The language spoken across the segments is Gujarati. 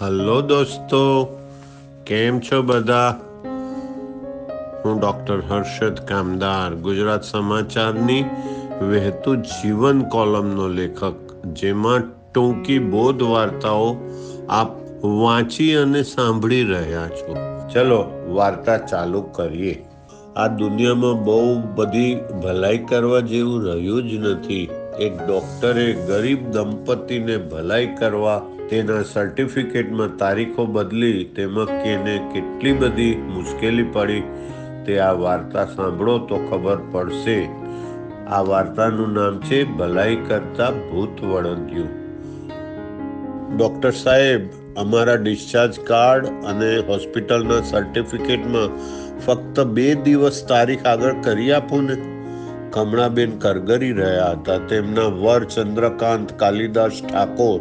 હલો દોસ્તો, કેમ છો બધા? હું ડૉક્ટર હર્ષદ કામદાર, ગુજરાત સમાચારની વહેતું જીવન કોલમનો લેખક, જેમાં ટૂંકી બોધ વાર્તાઓ આપ વાંચી અને સાંભળી રહ્યા છો. ચલો, વાર્તા ચાલુ કરીએ. આ દુનિયામાં બહુ બધી ભલાઈ કરવા જેવું રહ્યું જ નથી. એક ડોક્ટરે ગરીબ દંપતીને ભલાઈ કરવા તેના સર્ટિફિકેટમાં તારીખો બદલી તેમાં કેને કેટલી બધી મુશ્કેલી પડી તે આ વાર્તા સાંભળો તો ખબર પડશે. આ વાર્તાનું નામ છે ભલાઈ કરતા ભૂત વળગ્યું ડૉક્ટર સાહેબ, અમારા ડિસ્ચાર્જ કાર્ડ અને હોસ્પિટલના સર્ટિફિકેટમાં ફક્ત બે દિવસ તારીખ આગળ કરી આપો ને. કમળાબેન કરગરી રહ્યા હતા. તેમના વર ચંદ્રકાંત કાલિદાસ ઠાકોર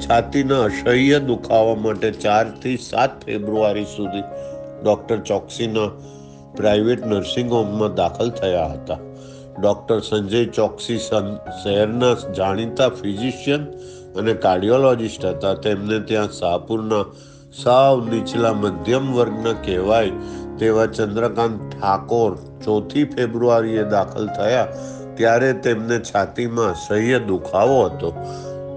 છાતીના અસહ્ય દુખાવા માટે ચારથી સાત ફેબ્રુઆરી સુધી ડૉક્ટર ચોકસીના પ્રાઇવેટ નર્સિંગ હોમમાં દાખલ થયા હતા. ડૉક્ટર સંજય ચોકસી શહેરના જાણીતા ફિઝિશિયન અને કાર્ડિયોલોજિસ્ટ હતા. તેમને ત્યાં શાહપુરના સાવ નીચલા મધ્યમ વર્ગના કહેવાય તેવા ચંદ્રકાંત ઠાકોર ચોથી ફેબ્રુઆરીએ દાખલ થયા. ત્યારે તેમને છાતીમાં અસહ્ય દુખાવો હતો.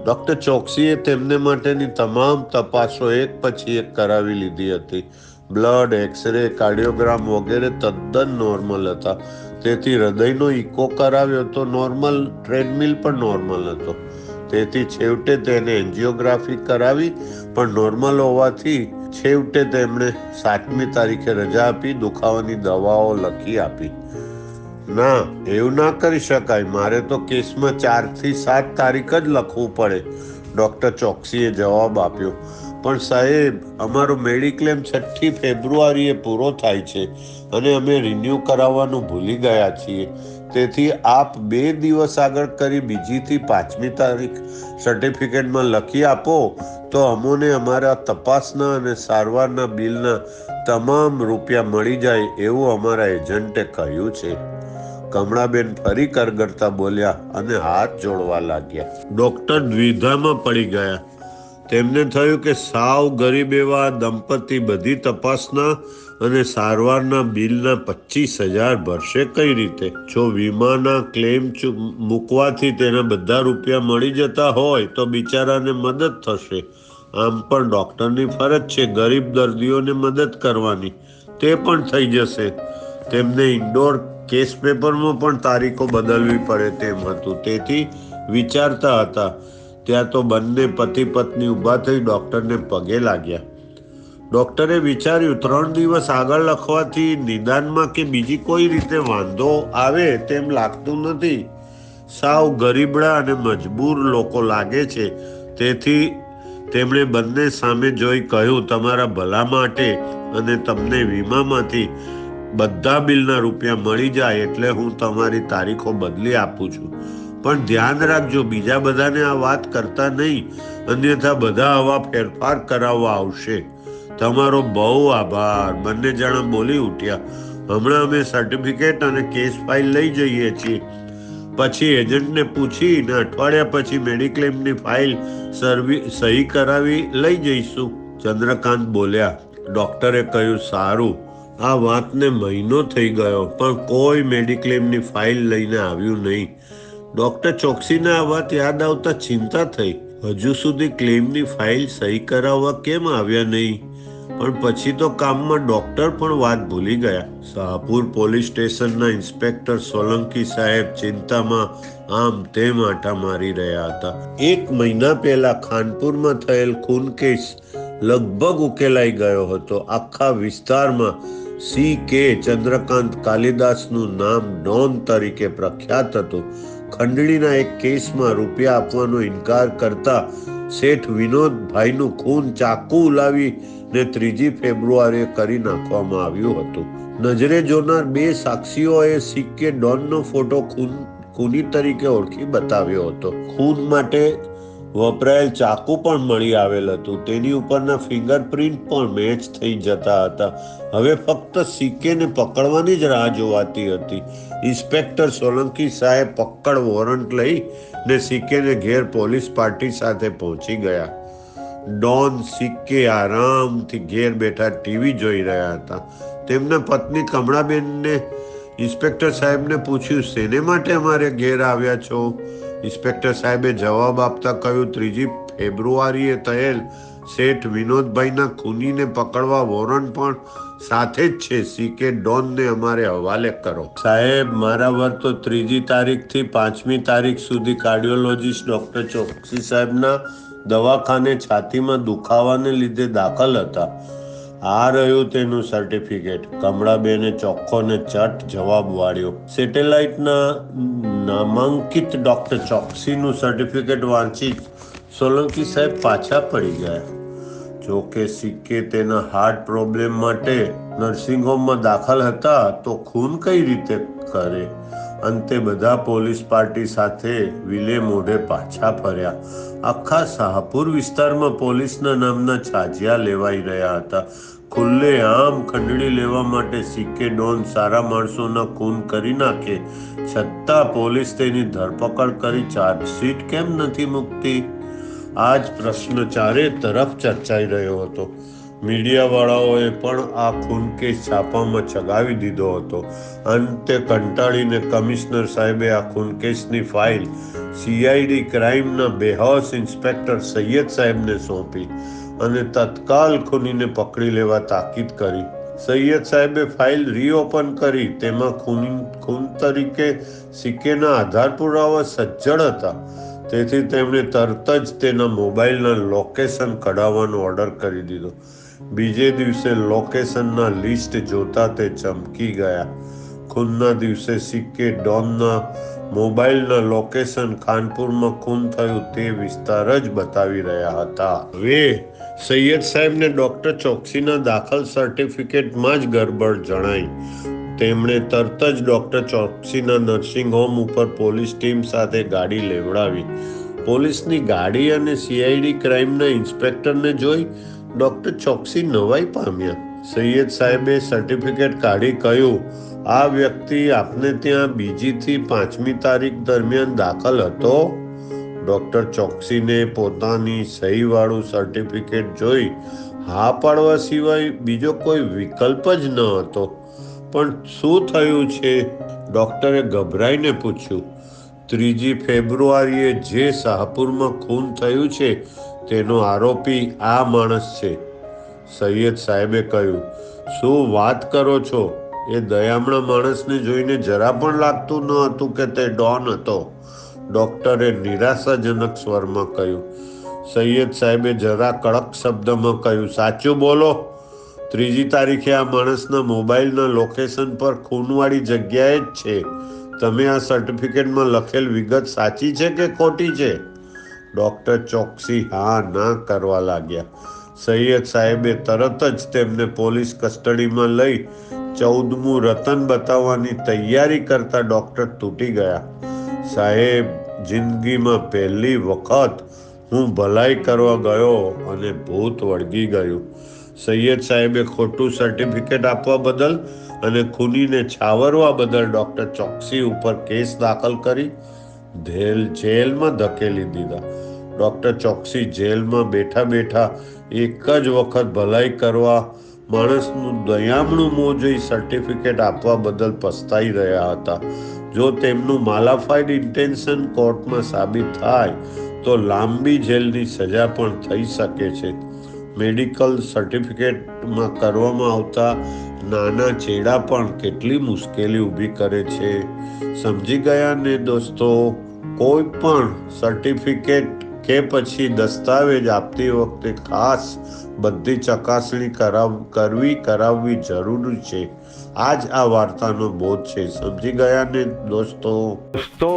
ડૉક્ટર ચોકસીએ તેમને માટેની તમામ તપાસો એક પછી એક કરાવી લીધી હતી. બ્લડ, એક્સરે, કાર્ડિયોગ્રામ વગેરે તદ્દન નોર્મલ હતા. તેથી હૃદયનો ઇકો કરાવ્યો તો નોર્મલ, ટ્રેડમિલ પણ નોર્મલ હતો. તેથી છેવટે તેને એન્જિયોગ્રાફી કરાવી, પણ નોર્મલ હોવાથી છેવટે તેમણે સાતમી તારીખે રજા આપી, દુખાવાની દવાઓ લખી આપી. ના, એવું ના કરી શકાય. મારે તો કેસમાં ચારથી સાત તારીખ જ લખવું પડે. ડૉક્ટર ચોકસીએ જવાબ આપ્યો. પણ સાહેબ, અમારો મેડિક્લેમ છઠ્ઠી ફેબ્રુઆરીએ પૂરો થાય છે અને અમે રિન્યૂ કરાવવાનું ભૂલી ગયા છીએ. તેથી આપ બે દિવસ આગળ કરી બીજીથી પાંચમી તારીખ સર્ટિફિકેટમાં લખી આપો, તો અમોને અમારા તપાસના અને સારવારના બિલના તમામ રૂપિયા મળી જાય એવું અમારા એજન્ટે કહ્યું છે. કમળાબેન ફરી કરગરતા બોલ્યા અને હાથ જોડવા લાગ્યા. ડોક્ટર દ્વિધામાં પડી ગયા. તેમને થયું કે સાવ ગરીબ એવા દંપતી બધી તપાસના અને સારવારના બિલના પચીસ હજાર ભરશે કઈ રીતે? જો વીમાના ક્લેમ મૂકવાથી તેના બધા રૂપિયા મળી જતા હોય તો બિચારાને મદદ થશે. આમ પણ ડૉક્ટરની ફરજ છે ગરીબ દર્દીઓને મદદ કરવાની. તે પણ થઈ જશે. તેમને ઇન્ડોર કેસ પેપરમાં પણ તારીખો બદલવી પડે તેમ હતું. તેથી વિચારતા હતા, ત્યાં તો બંને પતિ પત્ની ઊભા થઈ ડૉક્ટરને પગે લાગ્યા. ડૉક્ટરે વિચાર્યું, ત્રણ દિવસ આગળ લખવાથી નિદાનમાં કે બીજી કોઈ રીતે વાંધો આવે તેમ લાગતું નથી. સાવ ગરીબડા અને મજબૂર લોકો લાગે છે. તેથી તેમણે બંને સામે જોઈ કહ્યું, તમારા ભલા માટે અને તમને વીમામાંથી બધા બિલના રૂપિયા મળી જાય એટલે હું તમારી તારીખો બદલી આપું છું. પણ ધ્યાન રાખજો, બીજા બધાને આ વાત કરતા નહીં. અન્યથા બધા આવા ફેરફાર કરાવવા આવશે. તમારો બહુ આભાર. બંને જણા બોલી ઉઠ્યા. હમણાં અમે સર્ટિફિકેટ અને કેસ ફાઇલ લઈ જઈએ છીએ. પછી એજન્ટને પૂછીને અઠવાડિયા પછી મેડિક્લેમની ફાઇલ સર્વી સહી કરાવી લઈ જઈશું. ચંદ્રકાંત બોલ્યા, ડૉક્ટરે કહ્યું સારું. આ વાતને મહિનો થઈ ગયો, પણ કોઈ મેડિક્લેમની ફાઇલ લઈને આવ્યું નહીં. ડોક્ટર ચોકસીને આ વાત યાદ આવતા ચિંતા થઈ. હજુ સુધી ક્લેમની ફાઇલ સહી કરાવવા કેમ આવ્યા નહીં? પણ પછી તો કામમાં ડોક્ટર પણ વાત ભૂલી ગયા. શાહપુર પોલીસ સ્ટેશનના ઇન્સ્પેક્ટર સોલંકી સાહેબ ચિંતામાં આમ તેમ આટા મારી રહ્યા હતા. એક મહિના પહેલા ખાનપુરમાં થયેલ ખૂન કેસ લગભગ ઉકેલાઈ ગયો હતો. આખા વિસ્તારમાં સી કે ચંદ્રકાંત કાલિદાસનું નામ ડોન તરીકે પ્રખ્યાત હતું. ખંડણીના એક કેસમાં રૂપિયા આપવાનો ઇનકાર કરતા શેઠ વિનોદભાઈનું ખૂન ચાકુ ઉલાવી ને ત્રીજી ફેબ્રુઆરીએ કરી નાખવામાં આવ્યું હતું. નજરે જોનાર બે સાક્ષીઓએ સિક્કે ડોનનો ફોટો ખૂન ખૂની તરીકે ઓળખી બતાવ્યો હતો. ખૂન માટે વપરાયેલ ચાકુ પણ મળી આવેલ હતું. તેની ઉપરના ફિંગરપ્રિન્ટ પણ મેચ થઈ જતા હતા. હવે ફક્ત સિક્કેને પકડવાની જ રાહ જોવાતી હતી. ઇન્સ્પેક્ટર સોલંકી સાહેબ પકડ વોરંટ લઈ ને સિક્કેને ઘેર પોલીસ પાર્ટી સાથે પહોંચી ગયા. ડોન સિક્કે આરામથી ઘેર બેઠા ટીવી જોઈ રહ્યા હતા. તેમના પત્ની કમળાબેનને ઇન્સ્પેક્ટર સાહેબને પૂછ્યું શેને માટે અમારે ઘેર આવ્યા છો? ઇન્સ્પેક્ટર સાહેબે જવાબ આપતા કહ્યું, ત્રીજી ફેબ્રુઆરીએ થયેલ શેઠ વિનોદભાઈના ખૂનીને પકડવા વોરંટ પણ સાથે જ છે. સીકે ડોનને અમારે હવાલે કરો. સાહેબ, મારા વર તો ત્રીજી તારીખથી પાંચમી તારીખ સુધી કાર્ડિયોલોજીસ્ટ ડૉક્ટર ચોકસી સાહેબના દવાખાને છાતીમાં દુખાવાને લીધે દાખલ હતા. આ રહ્યું તેનું સર્ટિફિકેટ કમળાબેને ચોખ્ખો ને ચટ જવાબ વાળ્યો. સેટેલાઇટના નામાંકિત ડોક્ટર ચોકસીનું સર્ટિફિકેટ વાંચી સોલંકી સાહેબ પાછા પડી ગયા. જોકે સિક્કે તેના હાર્ટ પ્રોબ્લેમ માટે નર્સિંગ હોમમાં દાખલ હતા તો ખૂન કઈ રીતે કરે? અંતે બધા પોલીસ પાર્ટી સાથે વિલે મોઢે પાછા ફર્યા. આખા શાહપુર વિસ્તારમાં પોલીસના નામના છાજિયા લેવાઈ રહ્યા હતા. ખુલ્લે આમ ખંડણી લેવા માટે સિક્કે, ડોન સારા માણસોના ખૂન કરી નાખે. છતાં પોલીસ તેની ધરપકડ કરી ચાર્જશીટ કેમ નથી મૂકતી? આ જ પ્રશ્ન ચારે તરફ ચર્ચાઈ રહ્યો હતો. મીડિયાવાળાઓએ પણ આ ખૂન કેસ છાપામાં ચગાવી દીધો હતો. અંતે કંટાળીને કમિશનર સાહેબે આ ખૂન કેસની ફાઇલ સીઆઈડી ક્રાઇમના બેહોશ ઇન્સ્પેક્ટર સૈયદ સાહેબને સોંપી અને તત્કાલ ખૂનીને પકડી લેવા તાકીદ કરી. સૈયદ સાહેબે ફાઇલ રીઓપન કરી. તેમાં ખૂન ખૂન તરીકે સિક્કેના આધાર પુરાવા સજ્જડ હતા. તેથી તેમણે તરત જ તેના મોબાઈલના લોકેશન કઢાવવાનો ઓર્ડર કરી દીધો. બીજે દિવસે લોકેશનના લિસ્ટ જોતા તે ચમકી ગયા. ખૂનના દિવસે સિક્કે ડોનના મોબાઈલના લોકેશન ખાનપુરમાં ખૂન થયું તે વિસ્તાર જ બતાવી રહ્યા હતા. વે સૈયદ સાહેબને ડોક્ટર ચોકસીના દાખલ સર્ટિફિકેટમાં જ ગરબડ જણાઈ. તેમણે તરત જ ડોક્ટર ચોકસીના નર્સિંગ હોમ ઉપર પોલીસ ટીમ સાથે ગાડી લેવડાવી. પોલીસની ગાડી અને સીઆઈડી ક્રાઇમના ઇન્સ્પેક્ટરને જોઈ ડોક્ટર ચોકસી નવાઈ પામ્યા. સૈયદ સાહેબે સર્ટિફિકેટ કાઢી કહ્યું, આ વ્યક્તિ આપને ત્યાં બીજીથી પાંચમી તારીખ દરમિયાન દાખલ હતો? ડોક્ટર ચોકસીને પોતાની સહીવાળું સર્ટિફિકેટ જોઈ, હા પાડવા સિવાય બીજો કોઈ વિકલ્પ જ ન હતો. પણ શું થયું છે? ડોક્ટરે ગભરાઈને પૂછ્યું, ત્રીજી ફેબ્રુઆરીએ જે શાહપુરમાં ખૂન થયું છે તેનો આરોપી આ માણસ છે. સૈયદ સાહેબે કહ્યું, શું વાત કરો છો? એ દયામણા માણસને જોઈને જરા પણ લાગતું ન હતું કે તે ડોન હતો. ડૉક્ટરે નિરાશાજનક સ્વરમાં કહ્યું, સૈયદ સાહેબે જરા કડક શબ્દમાં કહ્યું, સાચું બોલો. ત્રીજી તારીખે આ માણસના મોબાઈલના લોકેશન પર ખૂનવાળી જગ્યાએ જ છે. તમે આ સર્ટિફિકેટમાં લખેલ વિગત સાચી છે કે ખોટી છે? ડોક્ટર ચોકસી હા ના કરવા લાગ્યા. સૈયદ સાહેબે તરત જ તેમને પોલીસ કસ્ટડીમાં લઈ ચૌદમું રતન બતાવવાની તૈયારી કરતા ડોક્ટર તૂટી ગયા. સાહેબ, જિંદગીમાં પહેલી વખત હું ભલાઈ કરવા ગયો અને ભૂત વળગી ગયું. સૈયદ સાહેબે ખોટું સર્ટિફિકેટ આપવા બદલ અને ખૂનીને છાવરવા બદલ ડોક્ટર ચોકસી ઉપર કેસ દાખલ કરી, ધેલ જેલમાં ધકેલી દીધા. ડોક્ટર ચોકસી જેલમાં બેઠા બેઠા એક જ વખત ભલાઈ કરવા માણસનું દયામણું મોં જોઈ સર્ટિફિકેટ આપવા બદલ પસ્તાઈ રહ્યા હતા. જો તેમનું માલાફાઈડ ઇન્ટેન્શન કોર્ટમાં સાબિત થાય, તો લાંબી જેલની સજા પણ થઈ શકે છે. મેડિકલ સર્ટિફિકેટમાં કરવામાં આવતા નાના ચેડા પણ કેટલી મુશ્કેલી ઊભી કરે છે. સમજી ગયા ને દોસ્તો, કોઈ પણ સર્ટિફિકેટ કે પછી દસ્તાવેજ આપતી વખતે ખાસ બધી ચકાસણી કરાવ, કરવી, કરાવવી જરૂરી છે. આ જ આ વાર્તાનો બોધ છે. સમજી ગયા ને દોસ્તો? દોસ્તો,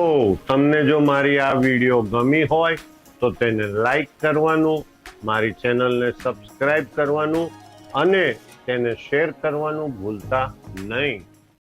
તમને જો મારી આ વીડિયો ગમી હોય, તો તેને લાઈક કરવાનું, મારી ચેનલને સબસ્ક્રાઇબ કરવાનું અને તેને શેર કરવાનું ભૂલતા નહીં.